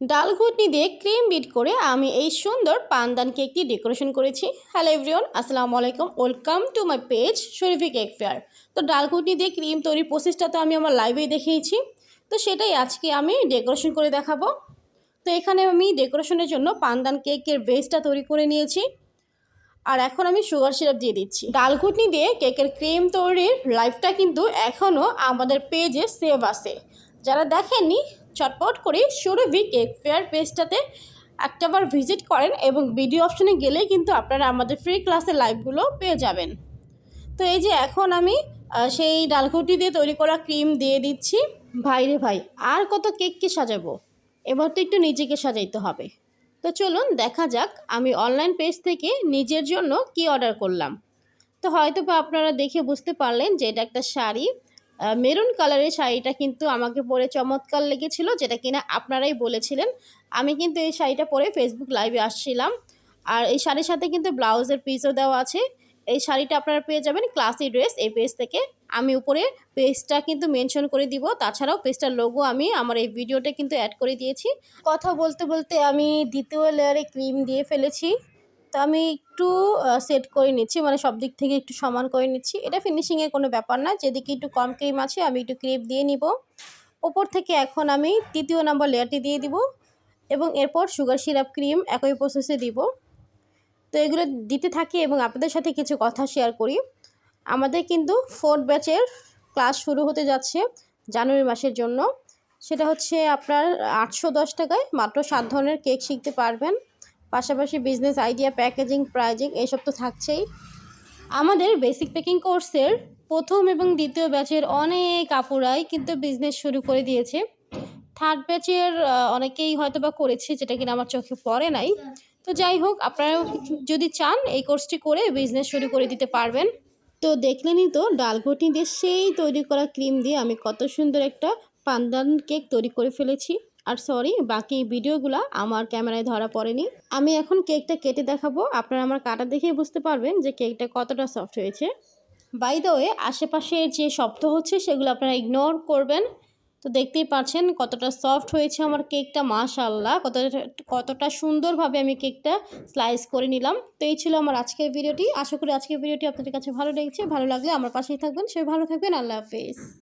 ডাল ঘুটনি দিয়ে cream bit করে আমি এই সুন্দর পানদান কেকটি ডেকোরেশন করেছি। হ্যালো এভরিওন আসসালামু আলাইকুম। Welcome to my page Sharifi cake fair. তো ডাল ঘুটনি দিয়ে ক্রিম তৈরির প্রসেসটা তো আমি আমার লাইভেই দেখিয়েছি। তো সেটাই আজকে আমি ডেকোরেশন করে দেখাবো। তো এখানে আমি ডেকোরেশনের জন্য পানদান কেকের বেসটা তৈরি করে নিয়েছি। আর এখন আমি সুগার সিরাপ দিয়ে দিচ্ছি। ডাল ঘুটনি দিয়ে কেকের ক্রিম তৈরির লাইভটা কিন্তু এখনও আমাদের পেজে সেভ আছে। যারা দেখেননি চটপট করে সুরভি কেক ফেয়ার পেজটাতে একটাবার ভিজিট করেন এবং ভিডিও অপশনে গেলেই কিন্তু আপনারা আমাদের ফ্রি ক্লাসের লাইভগুলো পেয়ে যাবেন। তো এই যে এখন আমি সেই ডালঘুটি দিয়ে তৈরি করা ক্রিম দিয়ে দিচ্ছি। ভাই রে ভাই, আর কত কেককে সাজাবো? এবার তো একটু নিজেকে সাজাইতে হবে। তো চলুন দেখা যাক আমি অনলাইন পেজ থেকে নিজের জন্য কি অর্ডার করলাম। তো হয়তো বা আপনারা দেখে বুঝতে পারলেন যে এটা একটা শাড়ি। মেরুন কালারের শাড়িটা কিন্তু আমাকে পরে চমৎকার লেগেছিল, যেটা কিনা আপনারাই বলেছিলেন। আমি কিন্তু এই শাড়িটা পরে ফেসবুক লাইভে আসছিলাম। আর এই শাড়ির সাথে কিন্তু ব্লাউজের পিসও দেওয়া আছে। এই শাড়িটা আপনারা পেয়ে যাবেন ক্লাসি ড্রেস এই পেজ থেকে। আমি উপরে পেজটা কিন্তু মেনশন করে দিব, তাছাড়াও পেজটার লোগো আমি আমার এই ভিডিওটা কিন্তু অ্যাড করে দিয়েছি। কথা বলতে বলতে আমি দ্বিতীয় লেয়ারে ক্রিম দিয়ে ফেলেছি। আমি একটু সেট করে নিচ্ছি মানে সব দিক থেকে একটু সমান করে নিচ্ছি। এটা ফিনিশিংয়ের কোনো ব্যাপার না, যেদিকে একটু কম ক্রিম আছে আমি একটু ক্রিম দিয়ে নিব। ওপর থেকে এখন আমি তৃতীয় নম্বর লেয়ারটি দিয়ে দিব এবং এরপর সুগার সিরাপ ক্রিম একই প্রসেসে দিব। তো এগুলো দিতে থাকি এবং আপনাদের সাথে কিছু কথা শেয়ার করি। আমাদের কিন্তু ফোর্থ ব্যাচের ক্লাস শুরু হতে যাচ্ছে জানুয়ারি মাসের জন্য। সেটা হচ্ছে আপনার আটশো দশ টাকায় মাত্র সাত ধরনের কেক শিখতে পারবেন। পাশাপাশি বিজনেস আইডিয়া প্যাকেজিং প্রাইজিং এসব তো থাকছেই। আমাদের বেসিক পেকিং কোর্সের প্রথম এবং দ্বিতীয় ব্যাচের অনেক আপুরাই কিন্তু বিজনেস শুরু করে দিয়েছে। থার্ড ব্যাচের অনেকেই হয়তো বা করেছে, যেটা কিনা আমার চোখে পড়ে নাই। তো যাই হোক আপনারা যদি চান, এই কোর্সটি করে বিজনেস শুরু করে দিতে পারবেন। তো দেখলেনই তো ডালঘটি দিয়ে সেই তৈরি করা ক্রিম দিয়ে আমি কত সুন্দর একটা পান্দান কেক তৈরি করে ফেলেছি। আর সরি বাকি ভিডিওগুলো আমার ক্যামেরায় ধরা পড়েনি। আমি এখন কেকটা কেটে দেখাবো। আপনারা আমার কাটা দেখেই বুঝতে পারবেন যে কেকটা কতটা সফট হয়েছে। বাই দ্য ওয়ে আশেপাশের যে শব্দ হচ্ছে, সেগুলো আপনারা ইগনোর করবেন। তো দেখতেই পাচ্ছেন কতটা সফট হয়েছে আমার কেকটা। মাশাল্লাহ কতটা কতটা সুন্দরভাবে আমি কেকটা স্লাইস করে নিলাম। তো এই ছিল আমার আজকের ভিডিওটি। আশা করি আজকের ভিডিওটি আপনাদের কাছে ভালো লেগেছে। ভালো লাগলে আমার পাশেই থাকবেন। সবাই ভালো থাকবেন। আল্লাহ হাফেজ।